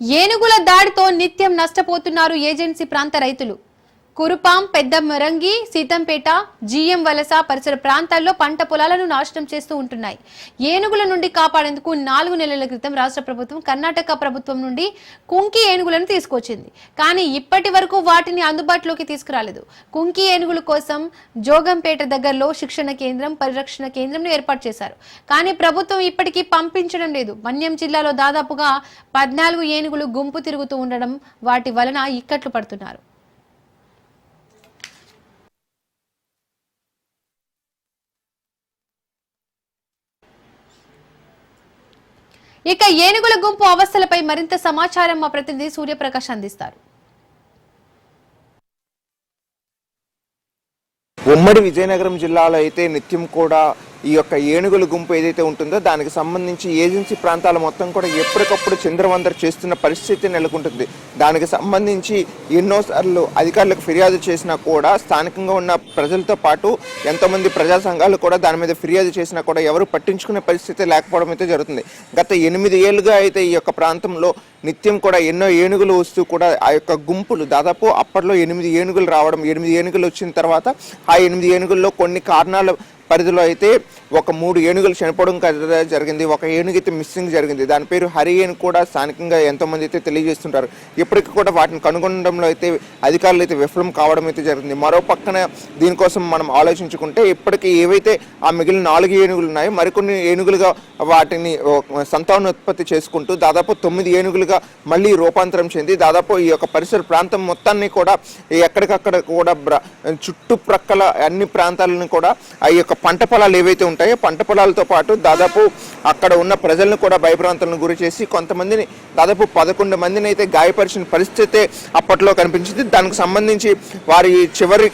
ఏనుగుల దాడితో నిత్యం నష్టపోతున్నారు ఏజెన్సీ ప్రాంత రైతులు. కురుపాం పెద్ద మరంగి సీతంపేట జీఎం వలస పరిసర ప్రాంతాల్లో పంట పొలాలను నాశనం చేస్తూ ఉంటున్నాయి. ఏనుగుల నుండి కాపాడేందుకు నాలుగు నెలల క్రితం రాష్ట్ర ప్రభుత్వం కర్ణాటక ప్రభుత్వం నుండి కుంకి ఏనుగులను తీసుకొచ్చింది. కానీ ఇప్పటి వరకు వాటిని అందుబాటులోకి తీసుకురాలేదు. కుంకి ఏనుగుల కోసం జోగంపేట దగ్గరలో శిక్షణ కేంద్రం పరిరక్షణ కేంద్రంను ఏర్పాటు చేశారు. కానీ ప్రభుత్వం ఇప్పటికీ పంపించడం లేదు. మన్యం జిల్లాలో దాదాపుగా పద్నాలుగు ఏనుగులు గుంపు తిరుగుతూ ఉండడం వాటి వలన ఇక్కట్లు పడుతున్నారు. ఇక ఏనుగుల గుంపు అవస్థలపై మరింత సమాచారం మా ప్రతినిధి సూర్యప్రకాష్ అందిస్తారు. ఉమ్మడి విజయనగరం జిల్లాలో అయితే నిత్యం కూడా ఈ యొక్క ఏనుగుల గుంపు ఏదైతే ఉంటుందో దానికి సంబంధించి ఏజెన్సీ ప్రాంతాల మొత్తం కూడా ఎప్పటికప్పుడు చంద్రవందర చేస్తున్న పరిస్థితి నెలకొంటుంది. దానికి సంబంధించి ఎన్నోసార్లు అధికారులకు ఫిర్యాదు చేసినా కూడా స్థానికంగా ఉన్న ప్రజలతో పాటు ఎంతోమంది ప్రజా సంఘాలు కూడా దాని మీద ఫిర్యాదు చేసినా కూడా ఎవరు పట్టించుకునే పరిస్థితి లేకపోవడం అయితే జరుగుతుంది. గత ఎనిమిది ఏళ్ళుగా అయితే ఈ యొక్క ప్రాంతంలో నిత్యం కూడా ఎన్నో ఏనుగులు వస్తూ కూడా ఆ యొక్క గుంపులు దాదాపు అప్పట్లో ఎనిమిది ఏనుగులు రావడం ఎనిమిది ఏనుగులు వచ్చిన తర్వాత ఆ ఎనిమిది ఏనుగుల్లో కొన్ని కారణాల పరిధిలో అయితే ఒక మూడు ఏనుగులు చనిపోవడం కదా జరిగింది. ఒక ఏనుగు అయితే మిస్సింగ్ జరిగింది. దాని పేరు హరి అని కూడా స్థానికంగా ఎంతోమంది అయితే తెలియజేస్తుంటారు. ఇప్పటికీ కూడా వాటిని కనుగొనడంలో అయితే అధికారులు అయితే విఫలం కావడం అయితే జరిగింది. మరో పక్కన దీనికోసం మనం ఆలోచించుకుంటే ఇప్పటికీ ఏవైతే ఆ మిగిలిన నాలుగు ఏనుగులు ఉన్నాయో మరికొన్ని ఏనుగులుగా వాటిని సంతానోత్పత్తి చేసుకుంటూ దాదాపు తొమ్మిది ఏనుగులుగా మళ్ళీ రూపాంతరం చెంది దాదాపు ఈ యొక్క పరిసర ప్రాంతం మొత్తాన్ని కూడా ఎక్కడికక్కడ కూడా చుట్టుప్రక్కల అన్ని ప్రాంతాలను కూడా ఆ యొక్క పంట పొలాలు ఏవైతే ఉంటాయో పంట పొలాలతో పాటు దాదాపు అక్కడ ఉన్న ప్రజలను కూడా భయభ్రాంతులను గురి చేసి కొంతమందిని దాదాపు పదకొండు మందిని అయితే గాయపరిచిన పరిస్థితి అప్పట్లో కనిపించింది. దానికి సంబంధించి వారి చివరి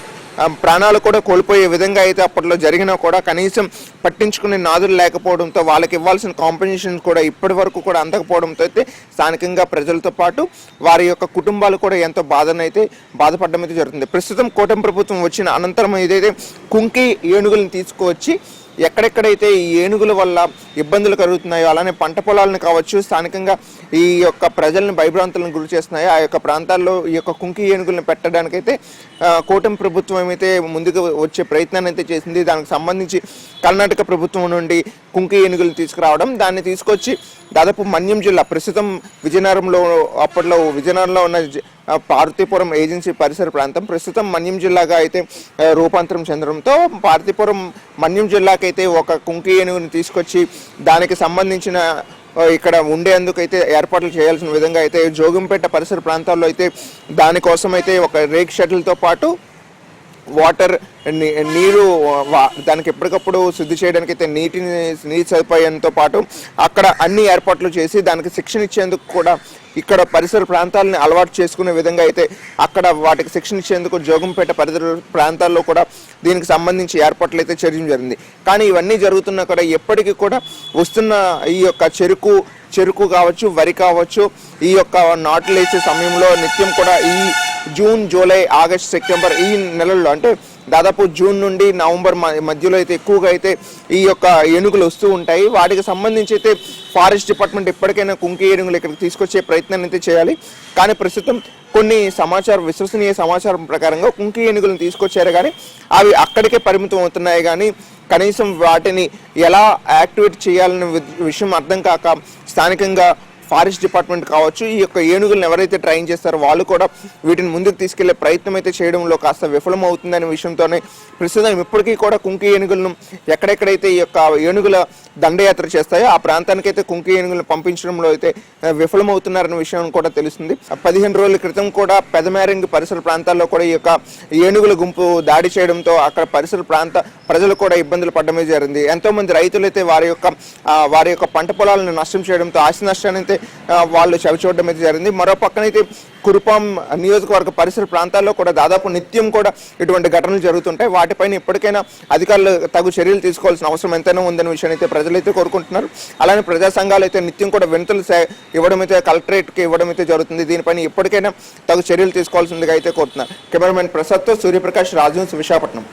ప్రాణాలు కూడా కోల్పోయే విధంగా అయితే అప్పట్లో జరిగినా కూడా కనీసం పట్టించుకునే నాదులు లేకపోవడంతో వాళ్ళకి ఇవ్వాల్సిన కాంపెన్సేషన్ కూడా ఇప్పటి వరకు కూడా అందకపోవడంతో అయితే స్థానికంగా ప్రజలతో పాటు వారి యొక్క కుటుంబాలు కూడా ఎంతో బాధనైతే బాధపడడం అయితే జరుగుతుంది. ప్రస్తుతం కూటమి ప్రభుత్వం వచ్చిన అనంతరం ఏదైతే కుంకి ఏనుగులను తీసుకువచ్చి ఎక్కడెక్కడైతే ఈ ఏనుగుల వల్ల ఇబ్బందులు కలుగుతున్నాయో అలానే పంట పొలాలను కావచ్చు స్థానికంగా ఈ యొక్క ప్రజలను భయభ్రాంతులను గురి చేస్తున్నాయో ఆ యొక్క ప్రాంతాల్లో ఈ యొక్క కుంకి ఏనుగులను పెట్టడానికైతే కూటమి ప్రభుత్వం ఏమైతే ముందుకు వచ్చే ప్రయత్నాన్ని అయితే చేసింది దానికి సంబంధించి కర్ణాటక ప్రభుత్వం నుండి కుంకి ఏనుగులు తీసుకురావడం దాన్ని తీసుకొచ్చి దాదాపు మన్యం జిల్లా ప్రస్తుతం విజయనగరంలో అప్పట్లో విజయనగరంలో ఉన్న జి- పార్వతీపురం ఏజెన్సీ పరిసర ప్రాంతం. ప్రస్తుతం మన్యం జిల్లాగా అయితే రూపాంతరం చెందడంతో పార్వతీపురం మన్యం జిల్లాకైతే ఒక కుంకి ఏనుగుని తీసుకొచ్చి దానికి సంబంధించిన ఇక్కడ ఉండేందుకు అయితే ఏర్పాట్లు చేయాల్సిన విధంగా అయితే జోగంపేట పరిసర ప్రాంతాల్లో అయితే దానికోసం అయితే ఒక రేక్ షటిల్తో పాటు వాటర్ నీ- నీరు వా- దానికి ఎప్పటికప్పుడు శుద్ధి చేయడానికి అయితే నీటిని నీటి సదుపాయంతో పాటు అక్కడ అన్ని ఏర్పాట్లు చేసి దానికి శిక్షణ ఇచ్చేందుకు కూడా ఇక్కడ పరిసర ప్రాంతాలని అలవాటు చేసుకునే విధంగా అయితే అక్కడ వాటికి శిక్షణ ఇచ్చేందుకు జోగంపేట పరిసర ప్రాంతాల్లో కూడా దీనికి సంబంధించి ఏర్పాట్లు అయితే చర్యలు జరిగింది. కానీ ఇవన్నీ జరుగుతున్నా కూడా ఎప్పటికీ కూడా వస్తున్న ఈ యొక్క చెరుకు చెరుకు కావచ్చు వరి కావచ్చు ఈ యొక్క నాట్లు వేసే సమయంలో నిత్యం కూడా ఈ జూన్ జూలై ఆగస్ట్ సెప్టెంబర్ ఈ నెలల్లో అంటే దాదాపు జూన్ నుండి నవంబర్ మ- మధ్యలో అయితే ఎక్కువగా అయితే ఈ యొక్క ఏనుగులు వస్తూ ఉంటాయి. వాటికి సంబంధించి అయితే ఫారెస్ట్ డిపార్ట్మెంట్ ఎప్పటికైనా కుంకి ఏనుగులు ఇక్కడికి తీసుకొచ్చే ప్రయత్నాన్ని అయితే చేయాలి. కానీ ప్రస్తుతం కొన్ని సమాచారం విశ్వసనీయ సమాచారం ప్రకారంగా కుంకి ఏనుగులను తీసుకొచ్చారు. కానీ అవి అక్కడికే పరిమితం అవుతున్నాయి. కానీ కనీసం వాటిని ఎలా యాక్టివేట్ చేయాలనే వి- విషయం అర్థం కాక స్థానికంగా ఫారెస్ట్ డిపార్ట్మెంట్ కావచ్చు ఈ యొక్క ఏనుగులను ఎవరైతే ట్రైన్ చేస్తారో వాళ్ళు కూడా వీటిని ముందుకు తీసుకెళ్ళే ప్రయత్నం అయితే చేయడంలో కాస్త విఫలమవుతుందనే విషయంతోనే ప్రస్తుతం ఇప్పటికీ కూడా కుంకి ఏనుగులను ఎక్కడెక్కడైతే ఈ యొక్క ఏనుగుల దండయాత్ర చేస్తాయో ఆ ప్రాంతానికి అయితే కుంకి ఏనుగులను పంపించడంలో అయితే విఫలమవుతున్నారనే విషయం కూడా తెలుస్తుంది. పదిహేను రోజుల క్రితం కూడా పెదమేరంగి పరిసర ప్రాంతాల్లో కూడా ఈ యొక్క ఏనుగుల గుంపు దాడి చేయడంతో అక్కడ పరిసర ప్రాంత ప్రజలు కూడా ఇబ్బందులు పడడమే జరిగింది. ఎంతోమంది రైతులైతే రైతులు అయితే వారి యొక్క వారి యొక్క పంట పొలాలను నష్టం చేయడంతో ఆస్తి నష్టాన్ని అయితే వాళ్ళు చవి చూడడం అయితే జరిగింది. మరో పక్కనైతే కురుపాం నియోజకవర్గ పరిసర ప్రాంతాల్లో కూడా దాదాపు నిత్యం కూడా ఇటువంటి ఘటనలు జరుగుతుంటాయి. వాటిపైన ఇప్పటికైనా అధికారులు తగు చర్యలు తీసుకోవాల్సిన అవసరం ఎంతైనా ఉందనే విషయాన్ని అయితే ప్రజలైతే కోరుకుంటున్నారు. అలానే ప్రజా సంఘాలు అయితే నిత్యం కూడా వినతులు ఇవ్వడం అయితే కలెక్టరేట్కి ఇవ్వడం అయితే జరుగుతుంది. దీనిపైన ఇప్పటికైనా తగు చర్యలు తీసుకోవాల్సిందిగా అయితే కోరుతున్నారు. కెమెరామెన్ ప్రసాద్తో సూర్యప్రకాష్ రాజు విశాఖపట్నం.